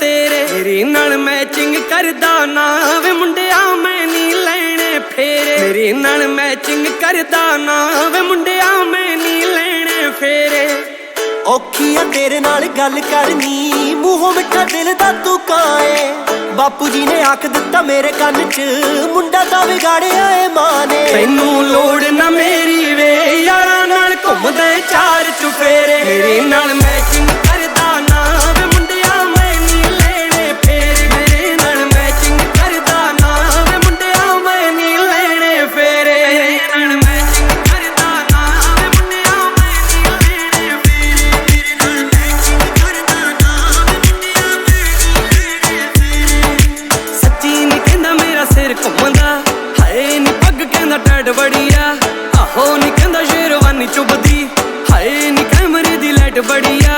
ਤੇਰੇ। ਤੇਰੇ ਨਾਲ ਮੈਚਿੰਗ ਕਰਦਾ ਨਾ ਵੇ ਮੁੰਡਿਆ ਮੈਂ ਨਹੀਂ ਲੈਣੇ ਫੇਰੇ। ਮੇਰੇ ਨਾਲ ਮੈਚਿੰਗ ਕਰਦਾ ਨਾ ਵੇ ਮੁੰਡਿਆ ਮੈਂ ਨਹੀਂ ਲੈਣੇ ਫੇਰੇ। ਔਖੀ ਆ ਤੇਰੇ ਨਾਲ ਗੱਲ ਕਰਨੀ ਮੂੰਹੋਂ ਮਿੱਠਾ ਦਿਲ ਦਾ ਤੂੰ ਕਾਏ। ਬਾਪੂ ਜੀ ਨੇ ਆਖ ਦਿੱਤਾ ਮੇਰੇ ਕੰਨ 'ਚ ਮੁੰਡਾ ਤਾਂ ਵਿਗਾੜਿਆ ਏ ਮਾਂ ਨੇ ਤੈਨੂੰ ਲੋੜ ਨਾ ਮੇਰੀ ਵੇ ਯਾਰਾਂ ਨਾਲ ਘੁੰਮਦੇ ਚਾਰ ਚੁਫੇਰੇ। ਮੇਰੇ ਨਾਲ ਮੈਚਿੰਗ ਚੁੱਭਦੀ ਹਾਏ ਨੀ ਕੈਮਰੇ ਦੀ ਲਾਈਟ ਬੜੀਆ।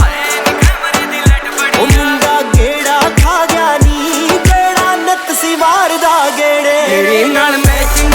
ਹਾਏ ਨੀ ਕੈਮਰੇ ਦੀ ਲਾਈਟ ਉਹ ਮੁੰਡਾ ਗੇੜਾ ਖਾ ਗਿਆ ਨੀ ਕਿਹੜਾ ਨੱਤ ਗੇੜੇ। ਮੇਰੇ ਨਾਲ ਮੈਚਿੰਗ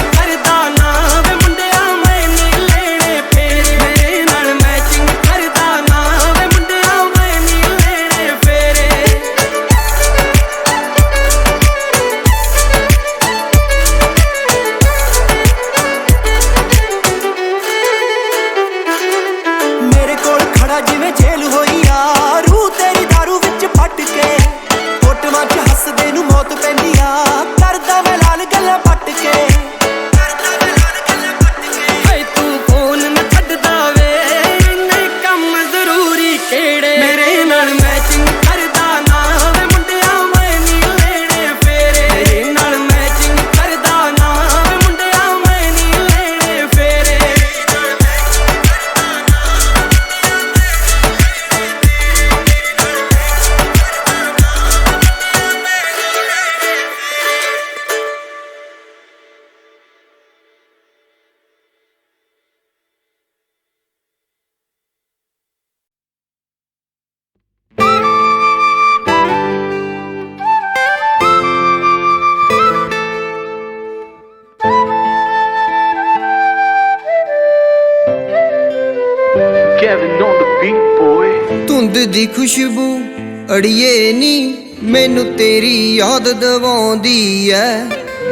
ਅੜੀਏ ਨੀ ਮੈਨੂੰ ਤੇਰੀ ਯਾਦ ਦਵਾਉਂਦੀ ਐ।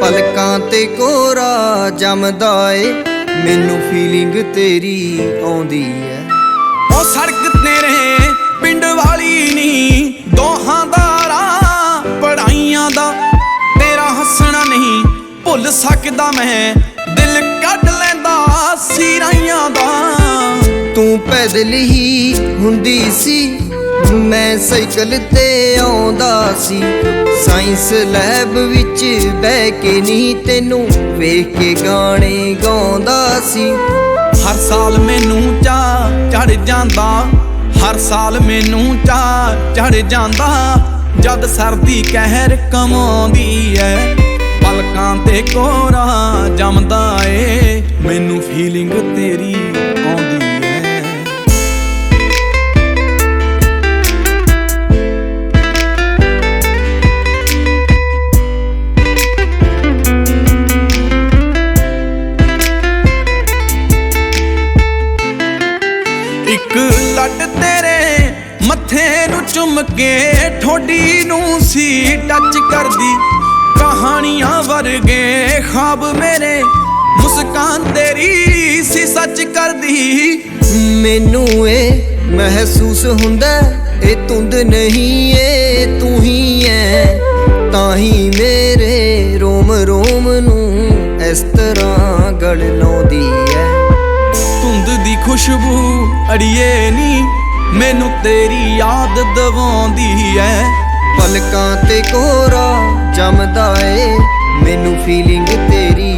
ਪਲਕਾਂ ਤੇ ਕੋਰਾ ਜਮਦਾ ਏ ਮੈਨੂੰ ਫੀਲਿੰਗ ਤੇਰੀ ਆਉਂਦੀ ਐ। ਉਹ ਸੜਕ ਤੇਰੇ ਪਿੰਡ ਵਾਲੀ ਨੀ ਦੋਹਾਂ ਦਾ ਰਾਹ ਪੜਾਈਆਂ ਦਾ। ਤੇਰਾ ਹੱਸਣਾ ਨਹੀਂ ਭੁੱਲ ਸਕਦਾ ਮੈਂ ਦਿਲ ਕੱਢ ਲੈਂਦਾ ਸੀਰਾਈਆਂ ਦਾ। ਤੂੰ ਪੈਦਲ ਹੀ ਹੁੰਦੀ ਸੀ ਮੈਂ ਸਾਈਕਲ ਤੇ ਆਉਂਦਾ ਸੀ। ਸਾਇੰਸ ਲੈਬ ਵਿੱਚ ਬਹਿ ਕੇ ਨਹੀਂ ਤੈਨੂੰ ਵੇਖ ਕੇ ਗਾਣੇ ਗਾਉਂਦਾ ਸੀ। ਹਰ ਸਾਲ ਮੈਨੂੰ ਚਾ ਚੜ ਜਾਂਦਾ। ਹਰ ਸਾਲ ਮੈਨੂੰ ਚਾ ਚੜ ਜਾਂਦਾ। ਜਦ ਸਰਦੀ ਕਹਿਰ ਕਮਾਉਂਦੀ ਐ, ਪਲਕਾਂ ਤੇ ਕੋਰਾ ਜੰਮਦਾ ਏ। ਮੈਨੂੰ ਫੀਲਿੰਗ ਤੇਰੀ ਕੇ ਠੋਡੀ ਨੂੰ ਸੀ ਟੱਚ ਕਰਦੀ। ਕਹਾਣੀਆਂ ਵਰਗੇ ਖਾਬ ਮੇਰੇ ਮੁਸਕਾਨ ਤੇਰੀ ਸੀ ਸੱਚ ਕਰਦੀ। ਮੈਨੂੰ ਇਹ ਮਹਿਸੂਸ ਹੁੰਦਾ ਇਹ ਤੁੰਦ ਨਹੀਂ ਏ ਤੂੰ ਹੀ ਐ। ਤਾਂ ਹੀ ਮੇਰੇ ਰੋਮ ਰੋਮ ਨੂੰ ਇਸ ਤਰ੍ਹਾਂ ਗਲ ਲਾਉਂਦੀ ਐ। ਧੁੰਦ ਦੀ ਖੁਸ਼ਬੂ ਅੜੀਏ ਨੀ ਮੈਨੂੰ ਤੇਰੀ ਯਾਦ ਦਵਾਉਂਦੀ ਐ। ਪਲਕਾਂ ਤੇ ਕੋਰਾ ਜਮਦਾ ਏ। ਮੈਨੂੰ ਫੀਲਿੰਗ ਤੇਰੀ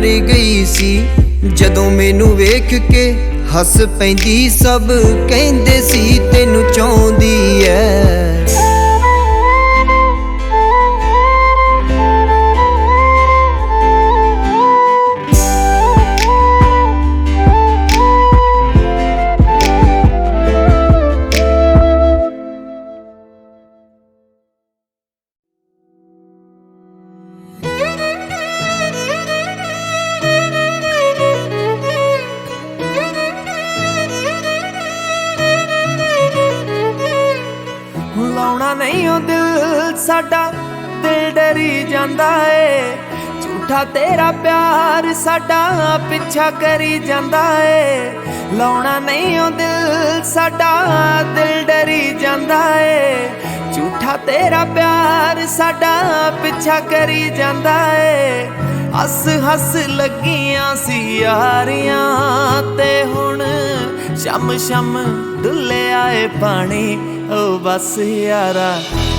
ਮਰ ਗਈ ਸੀ। ਜਦੋਂ ਮੈਨੂੰ ਵੇਖ ਕੇ ਹੱਸ ਪੈਂਦੀ, ਸਭ ਕਹਿੰਦੇ ਸੀ, ਤੈਨੂੰ ਚਾਹੁੰਦੀ ਐ। ਸਾਡਾ ਪਿੱਛਾ ਕਰੀ ਜਾਂਦਾ ਏ। ਲਾਉਣਾ ਨਹੀਂ ਉਹ ਦਿਲ, ਸਾਡਾ ਦਿਲ ਡਰੀ ਜਾਂਦਾ ਏ। ਝੂਠਾ ਤੇਰਾ ਪਿਆਰ ਸਾਡਾ ਪਿੱਛਾ ਕਰੀ ਜਾਂਦਾ ਏ। ਹੱਸ ਹੱਸ ਲੱਗੀਆਂ ਸੀ ਯਾਰੀਆਂ ਤੇ ਹੁਣ ਸ਼ਮ ਸ਼ਮ ਡੁੱਲਿਆ ਏ ਪਾਣੀ। ਓ ਬਸ ਯਾਰਾ।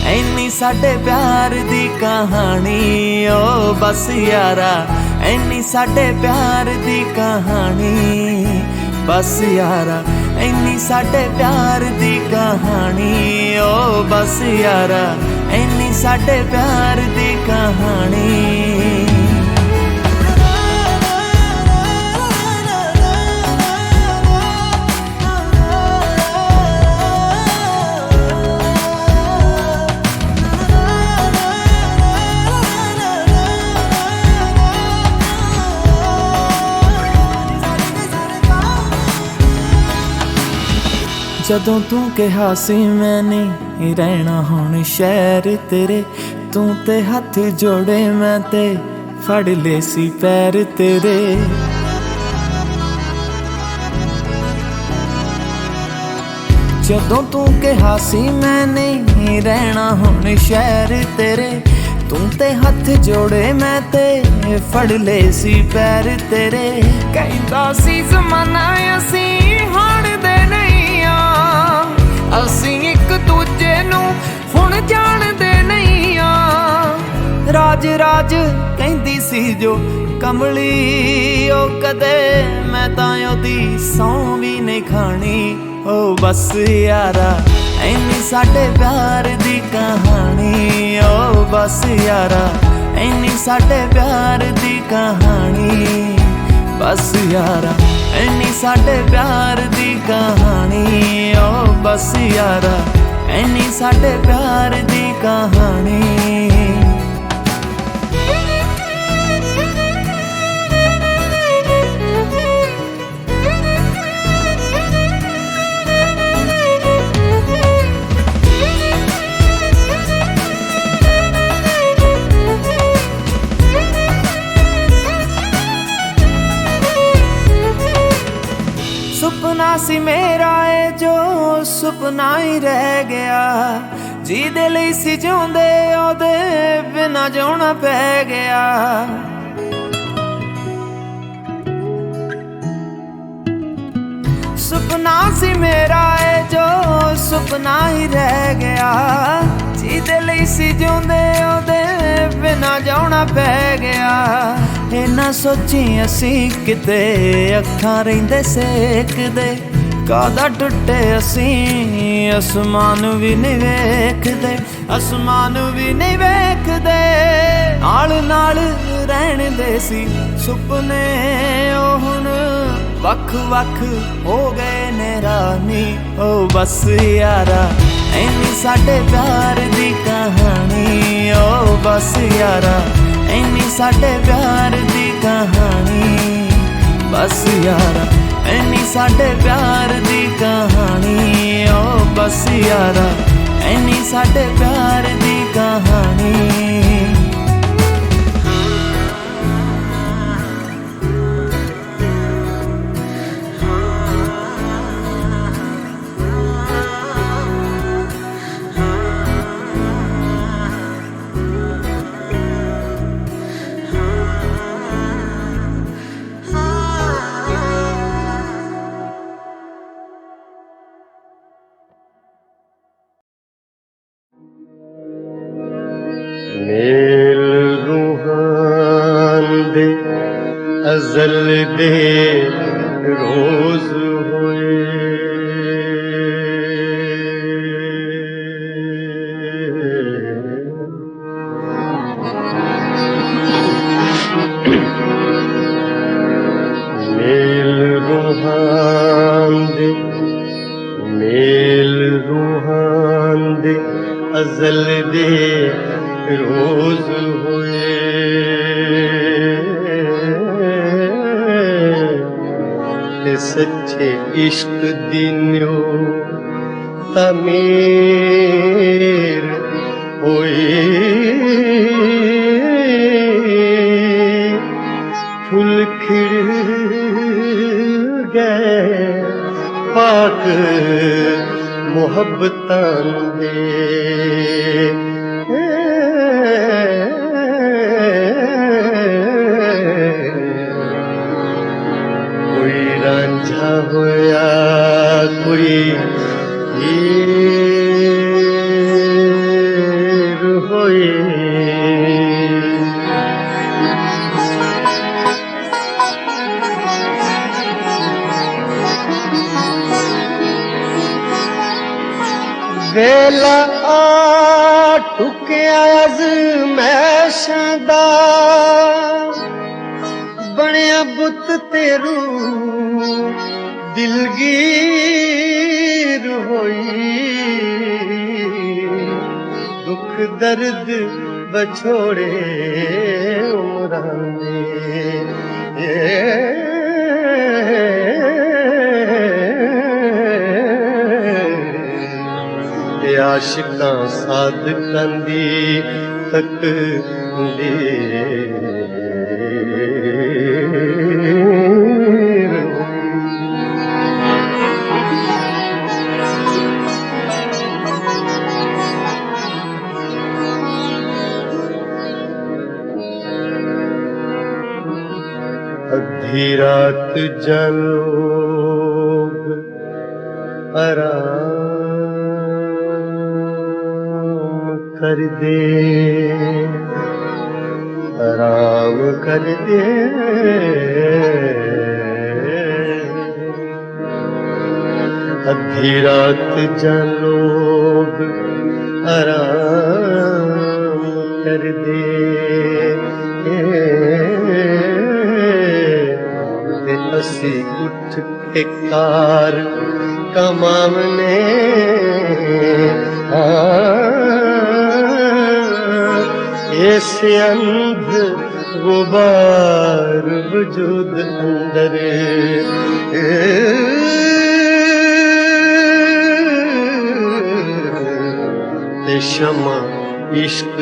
ਐਨੀ ਸਾਡੇ ਪਿਆਰ ਦੀ ਕਹਾਣੀ, ਓ ਬਸ ਯਾਰਾ, ਐਨੀ ਸਾਡੇ ਪਿਆਰ ਦੀ ਕਹਾਣੀ, ਬਸ ਯਾਰਾ, ਐਨੀ ਸਾਡੇ ਪਿਆਰ ਦੀ ਕਹਾਣੀ, ਓ ਬਸ ਯਾਰਾ, ਐਨੀ ਸਾਡੇ ਪਿਆਰ ਦੀ ਕਹਾਣੀ। ਜਦੋਂ ਤੂੰ ਕਿਹਾ ਸੀ ਮੈਂ ਨਹੀਂ ਰਹਿਣਾ ਹੁਣ ਸ਼ਹਿਰ ਤੇਰੇ, ਤੂੰ ਤੇ ਹੱਥ ਜੋੜੇ ਮੈਂ ਤੇ ਫੜ ਲਏ ਸੀ ਪੈਰ ਤੇਰੇ। ਜਦੋਂ ਤੂੰ ਕਿਹਾ ਸੀ ਮੈਂ ਨਹੀਂ ਰਹਿਣਾ ਹੁਣ ਸ਼ਹਿਰ ਤੇਰੇ, ਤੂੰ ਤੇ ਹੱਥ ਜੋੜੇ ਮੈਂ ਤੇ ਫੜ ਲਏ ਸੀ ਪੈਰ ਤੇਰੇ। ਕਹਿੰਦਾ ਸੀ, ਜ਼ਮਾਨਾ ਅਸੀਂ ਹਾਣਦੇ ਅਸੀਂ ਇੱਕ ਦੂਜੇ ਨੂੰ ਹੁਣ ਜਾਣਦੇ ਨਹੀਂ ਆ। ਰਾਜ ਰਾਜ ਕਹਿੰਦੀ ਸੀ ਜੋ ਕਮਲੀ, ਉਹ ਕਦੇ ਮੈਂ ਤਾਂ ਉਹਦੀ ਸੌਂ ਵੀ ਨਹੀਂ ਖਾਣੀ। ਓ ਬਸ ਯਾਰਾ, ਐਨੀ ਸਾਡੇ ਪਿਆਰ ਦੀ ਕਹਾਣੀ। ਓ ਬਸ ਯਾਰਾ, ਐਨੀ ਸਾਡੇ ਪਿਆਰ ਦੀ ਕਹਾਣੀ। ਬਸ ਯਾਰਾ, ਐਨੀ ਸਾਡੇ ਪਿਆਰ ਦੀ ਕਹਾਣੀ। ਬਸ ਯਾਰਾ ਐਨੀ ਸਾਡੇ ਪਿਆਰ ਦੀ ਕਹਾਣੀ। ਸੁਪਨਾ ਸੀ ਮੇਰਾ ਏ ਜੋ ਸੁਪਨਾ ਹੀ ਰਹਿ ਗਿਆ। ਜਿਹਦੇ ਲਈ ਸੀ ਜਿਉਂਦੇ, ਉਹਦੇ ਬਿਨਾ ਜਿਉਣਾ ਪੈ ਗਿਆ। ਸੁਪਨਾ ਸੀ ਮੇਰਾ ਏ ਜੋ ਸੁਪਨਾ ਹੀ ਰਹਿ ਗਿਆ। ਜਿਹਦੇ ਲਈ ਸੀ ਜਿਉਂਦੇ ਉਹਦੇ ਪੈ ਗਿਆ। ਇਹ ਨਾ ਸੋਚੀ ਅਸੀਂ ਕਿਤੇ ਅੱਖਾਂ ਰਹਿੰਦੇ ਸੇਕਦੇ। ਕਾਦਾ ਟੁੱਟੇ ਅਸੀਂ, ਅਸਮਾਨ ਵੀ ਨਹੀਂ ਵੇਖਦੇ। ਅਸਮਾਨ ਵੀ ਨਹੀਂ ਵੇਖਦੇ। ਨਾਲ ਨਾਲ ਰਹਿਣ ਦੇ ਸੀ ਸੁਪਨੇ, ਉਹ ਹੁਣ ਵੱਖ ਵੱਖ ਹੋ ਗਏ ਨੇ ਰਾਨੀ। ਓ ਬਸ ਯਾਰਾ ਐਨੀ ਸਾਡੇ ਪਿਆਰ ਦੀ ਕਹਾਣੀ। ਓ ਬਸ ਯਾਰਾ ਐਨੀ ਸਾਡੇ ਪਿਆਰ ਦੀ ਕਹਾਣੀ। ਬਸ ਯਾਰਾ ਐਨੀ ਸਾਡੇ ਪਿਆਰ ਦੀ ਕਹਾਣੀ। ਓ ਬਸ ਯਾਰਾ ਐਨੀ ਸਾਡੇ ਪਿਆਰ ਦੀ ਕਹਾਣੀ। غزل دے روز ہوئے سچے عشق دینوں تمیر ਹੀਰ ਹੋਈ ਵੇਲਾ ਆ ਟੁਕਿਆ ਅਜ਼ਮੈਸ਼ਾਂ ਦਾ ਬਣਿਆ ਬੁੱਤ ਤੇਰੂ ਦਿਲਗੀਰ दर्द बछोड़े उमरंदे ये आशिका साध कंदी थकंदी जन आराम कर दे। आराम ख़रीदे अधी रात जन ਉੱਠ ਕੇ ਕਾਰ ਕਮਾਵਨੇ ਇਸ ਅੰਧ ਗੁਬਾਰ ਵਜੂਦ ਅੰਦਰ ਤੇ ਸ਼ਮਾ ਇਸ਼ਕ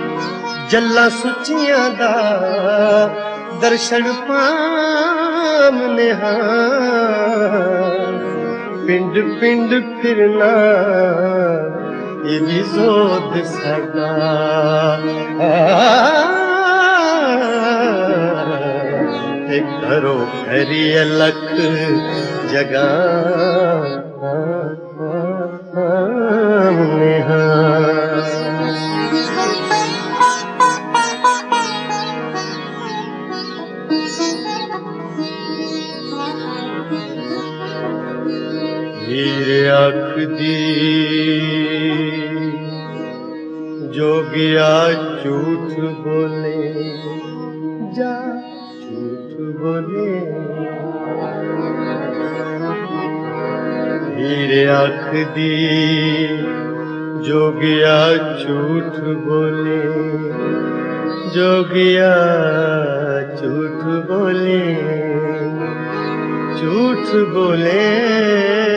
ਜੱਲਾ ਸੁੱਚੀਆਂ ਦਾ ਦਰਸ਼ਨ ਪਾਮਨੇ ਹਾਂ ਪਿੰਡ ਪਿੰਡ ਫਿਰਨਾ ਇਹ ਵੀ ਜ਼ੋਦ ਸਾਡਾ ਤੇ ਕਰੋ ਕਰੀ ਅਲਖ ਜਗਾ ਹੀਰ ঘিরে আখদি যোগিয়া চুঠ বলে, যা চুঠ বলে। ঘিরে আখদি যোগিয়া চুঠ বলে যোগিয়া চুঠ বলে झूठ बोले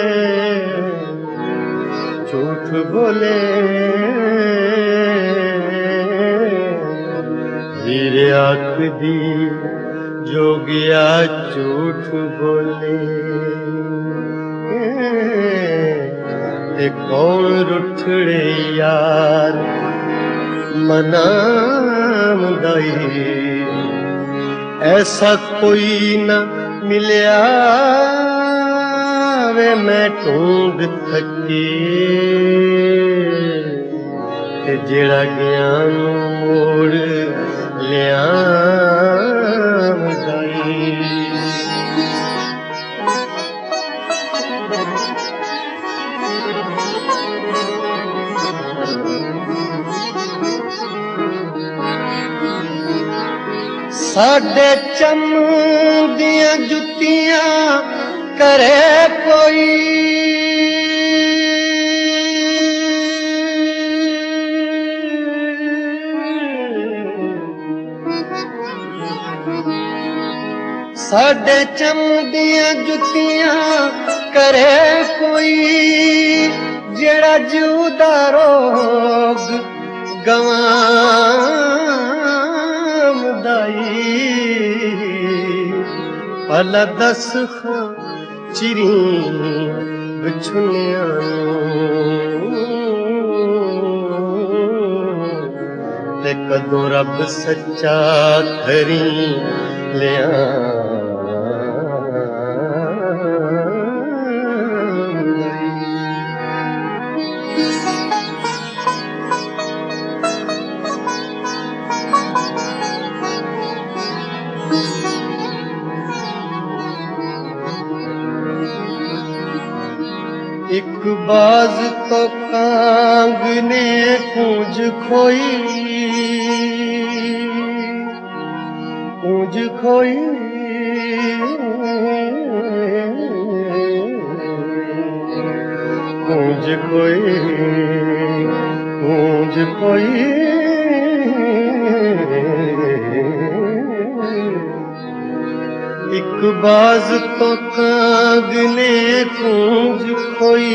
ਸਭ ਭੋਲੇ ਵੀਰੇ ਆਖ ਦੀ ਜੋਗਿਆ ਝੂਠ ਬੋਲੇ। ਤੇ ਕੋਲ ਰੁੱਠੜੇ ਯਾਰ? ਮਨਾਮ ਦਈ ਐਸਾ ਕੋਈ ਨਾ ਮਿਲਿਆ। मै तूंग थकी। ज्ञान मोड़ लिया साढे चम दिया जुतियां ਕਰੇ ਕੋਈ। ਸਾਡੇ ਚਮਦੀਆਂ ਜੁੱਤੀਆਂ ਕਰੇ ਕੋਈ ਜਿਹੜਾ ਜੂਦਾ ਰੋਗ ਗਵਾਮਦਾਈ ਭਲਾ ਦਸ ਖਾਂ चिरी छुलियां कदू रब सचा लिया ਇੱਕ ਬਾਜ਼ ਤੋਂ ਕਾਂਗ ਨੇ ਕੂੰਜ ਖੋਈ ਕੂੰਜ ਖੋਈ ਕੂੰਜ ਖੋਈ ਕੂੰਜ ਖੋਈ ਇੱਕ ਬਾਜ਼ ਤੋਂ ਕਾਂਗ ਨੇ ਕੂੰਜ ਖੋਈ।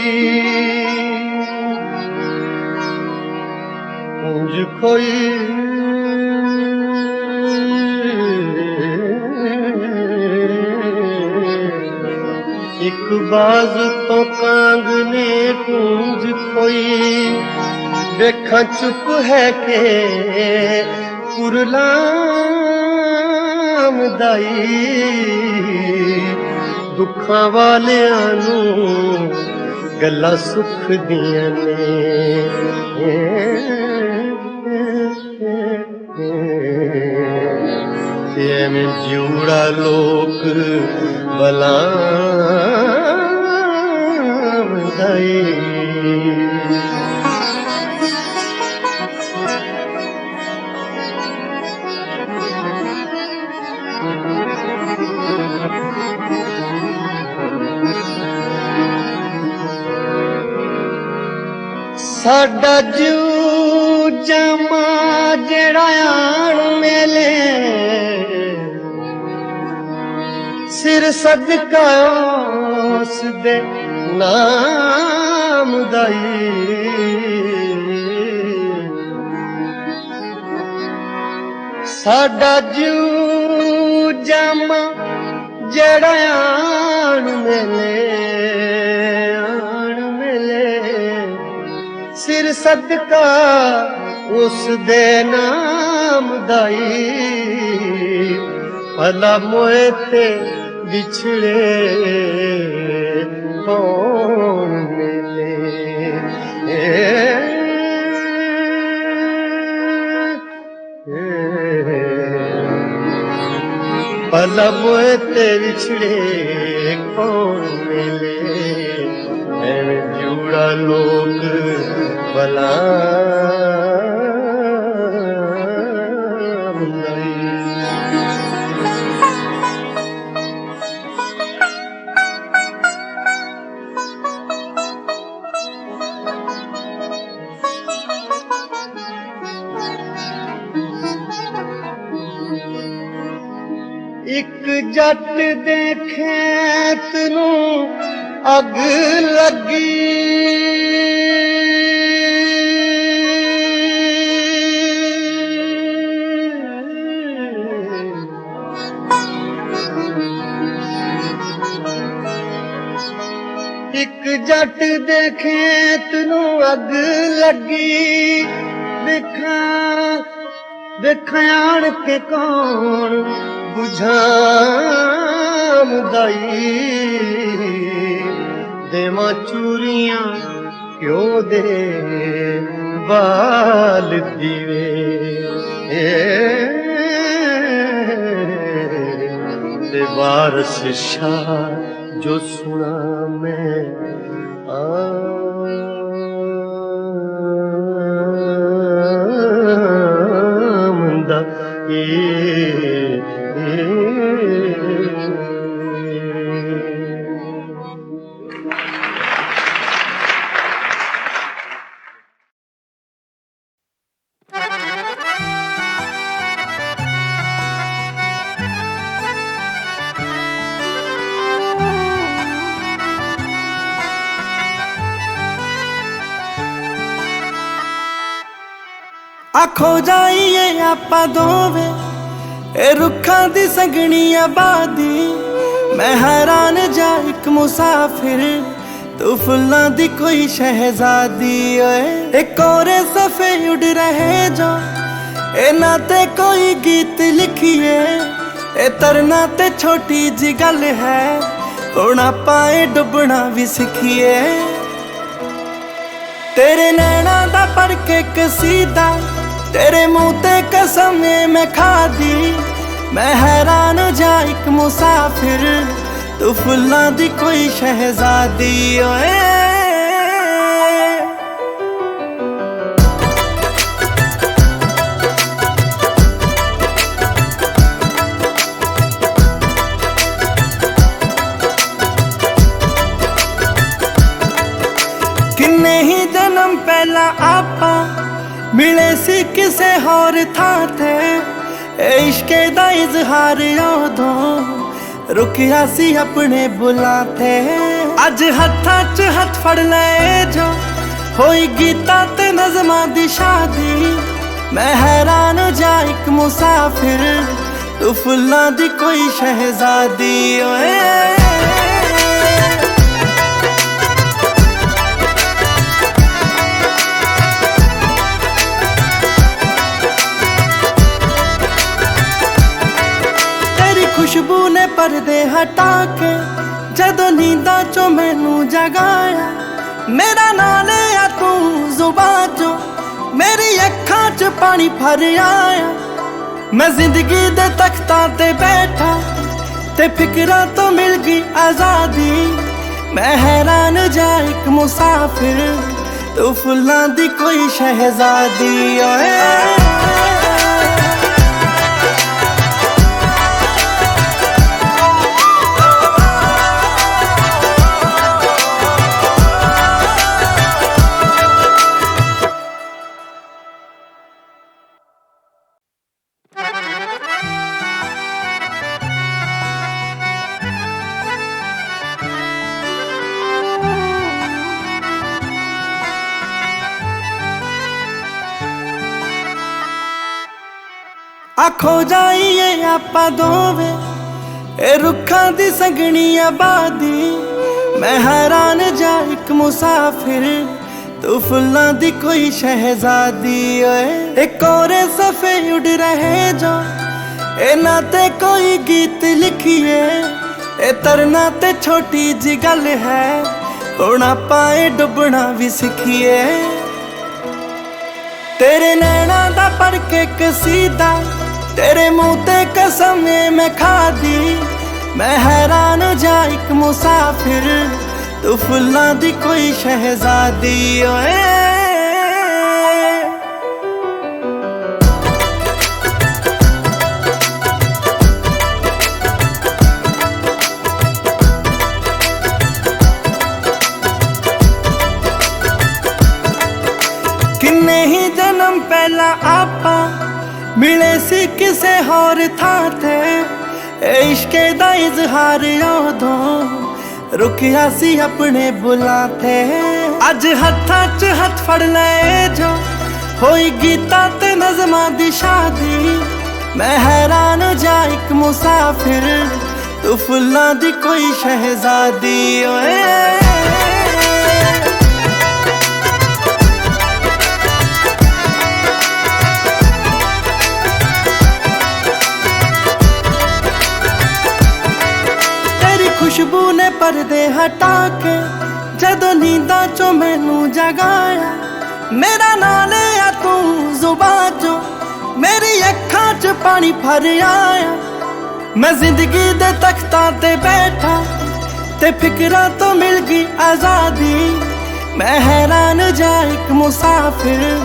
ਕੂੰਜ ਖੋਈ। ਇੱਕ ਬਾਜ਼ ਤੋਂ ਕਾਂਗ ਨੇ ਕੂੰਜ ਖੋਈ। ਵੇਖਾਂ ਚੁੱਪ ਹੈ ਕਿ ਕੁਰਲਾਮ ਦਾਈ ਦੁੱਖਾਂ ਵਾਲਿਆਂ ਨੂੰ ਗੱਲਾਂ ਸੁੱਖ ਦੀਆਂ ਨੇ ਤੇ ਐਵੇਂ ਜਿਉੜਾ ਲੋਕ ਬਲਾ ਸਾਡਾ ਜੂ ਜਮਾ ਜਿਹੜਾ ਆਣ ਮੇਲੇ। ਸਿਰ ਸਦਕਾ ਉਸ ਦੇ ਨਾਮ ਦਾਈ ਸਾਡਾ ਜੂ ਜਮਾ ਜਿਹੜਾ ਆਣ ਮੇਲੇ। ਸਿਰ ਸਦਕਾ ਉਸ ਦੇ ਨਾਮ ਦਾਈ ਭਲਾ ਮੋਏ ਤੇ ਵਿਛੜੇ ਕੌਣ ਮਿਲੇ ਭਲਾ ਮੋਏ ਤੇ ਵਿਛੜੇ ਕੌਣ ਮਿਲੇ ਐਵੇਂ ਜੂੜਾ ਲੋਕ ਬਲਾ ਇੱਕ ਜੱਟ ਦੇ ਖੇਤ ਨੂੰ ਅੱਗ ਲੱਗ ड़े कौण गुझाम देवा चूरियां क्य दे बालदी द वेबार ਜੋ जो ਮੈਂ में ਆਖੋ ਜਾਈਏ ਆਪਾਂ ਦੋਵੇਂ। ਇਹ ਰੁੱਖਾਂ ਦੀ ਸੰਗਣੀ ਆਬਾਦੀ ਮੈਂ ਹੈਰਾਨ ਜਾ ਇੱਕ ਮੁਸਾਫਿਰ। ਤੂੰ ਫੁੱਲਾਂ ਦੀ ਕੋਈ ਸ਼ਹਿਜ਼ਾਦੀ ਓਏ। ਇਹ ਕੋਰੇ ਸਫੇ ਉੱਡ ਰਹੇ ਜੋ। ਇਹਨਾਂ ਤੇ ਕੋਈ ਗੀਤ ਲਿਖੀਏ। ਇਹ ਤਰਨਾ ਤੇ ਛੋਟੀ ਜੀ ਗੱਲ ਹੈ। ਹੁਣ ਆਪਾਂ ਇਹ ਡੁੱਬਣਾ ਵੀ ਸਿੱਖੀਏ। ਤੇਰੇ ਨੈਣਾ ਦਾ ਪੜ ਕੇ ਕਸੀਦਾ ਤੇਰੇ ਮੂੰਹ ਤੇ ਕਸਮ ਮੈਂ ਖਾਦੀ ਮੈਂ ਹੈਰਾਨ ਜਾ ਇੱਕ ਮੁਸਾਫਿਰ, ਤੂੰ ਫੁੱਲਾਂ ਦੀ ਕੋਈ ਸ਼ਹਿਜ਼ਾਦੀ ਓਏ। ਹੋਰ ਥਾਂ ਤੇ ਇਸ਼ਕੇ ਦਾ ਇਜ਼ਹਾਰ ਉਦੋਂ ਰੁਕਿਆ ਸੀ ਆਪਣੇ ਬੁਲਾਂ ਤੇ। ਅੱਜ ਹੱਥਾਂ 'ਚ ਹੱਥ ਫੜ ਲੈ ਜੋ ਹੋਈ ਗੀਤਾਂ ਤੇ ਨਜ਼ਮਾਂ ਦੀ ਸ਼ਾਦੀ। ਮੈਂ ਹੈਰਾਨ ਜਾ ਇੱਕ ਮੁਸਾਫਿਰ, ਤੂੰ ਫੁੱਲਾਂ ਦੀ ਕੋਈ ਸ਼ਹਿਜ਼ਾਦੀ ਓਏ। ਪਰਦੇ ਹਟਾ ਕੇ ਜਦੋਂ ਨੀਂਦਾਂ ਚੋਂ ਮੈਨੂੰ ਜਗਾਇਆ। ਮੇਰਾ ਨਾਂ ਲਿਆ ਤੂੰ ਜ਼ੁਬਾਨ ਚੋਂ, ਮੇਰੀ ਅੱਖਾਂ 'ਚ ਪਾਣੀ ਭਰ ਆਇਆ। ਮੈਂ ਜ਼ਿੰਦਗੀ ਦੇ ਤਖਤਾਂ ਤੇ ਬੈਠਾ, ਤੇ ਫਿਕਰਾਂ ਤੋਂ ਮਿਲ ਗਈ ਆਜ਼ਾਦੀ। ਮੈਂ ਹੈਰਾਨ ਜਾ ਇੱਕ ਮੁਸਾਫਿਰ, ਤੂੰ ਫੁੱਲਾਂ ਦੀ ਕੋਈ ਸ਼ਹਿਜ਼ਾਦੀ ਓਏ। ਆਖੋ ਜਾਈਏ ਆਪਾਂ ਦੋਵੇਂ। ਇਹ ਰੁੱਖਾਂ ਦੀ ਸੰਗਣੀ ਆਬਾਦੀ ਮੈਂ ਹੈਰਾਨ ਜਾ ਇੱਕ ਮੁਸਾਫਿਰ। ਤੂੰ ਫੁੱਲਾਂ ਦੀ ਕੋਈ ਸ਼ਹਿਜ਼ਾਦੀ ਓਏ। ਇਹ ਕੋਰੇ ਸਫੇ ਉੱਡ ਰਹੇ ਜੋ। ਇਹਨਾਂ ਤੇ ਕੋਈ ਗੀਤ ਲਿਖੀਏ। ਇਹ ਤਰਨਾ ਤੇ ਛੋਟੀ ਜੀ ਗੱਲ ਹੈ। ਹੁਣ ਆਪਾਂ ਇਹ ਡੁੱਬਣਾ ਵੀ ਸਿੱਖੀਏ। ਤੇਰੇ ਨੈਣਾ ਦਾ ਪੜ ਕੇ ਕਸੀਦਾ ਤੇਰੇ ਮੂੰਹ ਤੇ ਕਸਮ ਮੈਂ ਖਾਦੀ ਮੈਂ ਹੈਰਾਨ ਜਾ ਇੱਕ ਮੁਸਾਫਿਰ, ਤੂੰ ਫੁੱਲਾਂ ਦੀ ਕੋਈ ਸ਼ਹਿਜ਼ਾਦੀ ਓਏ। ਹੋਰ ਥਾਂ ਤੇ ਇਸ਼ਕੇ ਦਾ ਇਜ਼ਹਾਰ ਉਦੋਂ ਰੁਕਿਆ ਸੀ ਆਪਣੇ ਬੁਲਾਤੇ ਅੱਜ ਹੱਥਾਂ 'ਚ ਹੱਥ ਫੜ ਲੈ ਜੋ ਹੋਈ ਗੀਤਾ ਤੇ ਨਜ਼ਮਾਂ ਦੀ ਸ਼ਾਦੀ। ਮੈਂ ਹੈਰਾਨ ਜਾ ਇੱਕ ਮੁਸਾਫਿਰ, ਤੂੰ ਫੁੱਲਾਂ ਦੀ ਕੋਈ ਸ਼ਹਿਜ਼ਾਦੀ ਓਏ। ਖੁਸ਼ਬੂ ਨੇ ਹਟਾ ਕੇ, ਜਦੋਂ ਨੀਂਦਾਂ ਚੋਂ ਮੈਨੂੰ ਜਗਾਇਆ, ਮੇਰਾ ਨਾਂ ਲਿਆ ਤੂੰ ਜ਼ੁਬਾਨ ਚੋਂ, ਮੇਰੀ ਅੱਖਾਂ 'ਚ ਪਾਣੀ ਭਰ ਆਇਆ। ਮੈਂ ਜ਼ਿੰਦਗੀ ਦੇ ਤਖਤਾਂ ਤੇ ਬੈਠਾ ਤੇ ਫਿਕਰਾਂ ਤੋਂ ਮਿਲ ਗਈ ਆਜ਼ਾਦੀ। ਮੈਂ ਹੈਰਾਨ ਜਾ ਇੱਕ ਮੁਸਾਫਿਰ,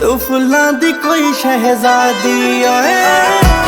ਤੂੰ ਫੁੱਲਾਂ ਦੀ ਕੋਈ ਸ਼ਹਿਜ਼ਾਦੀ ਓਏ।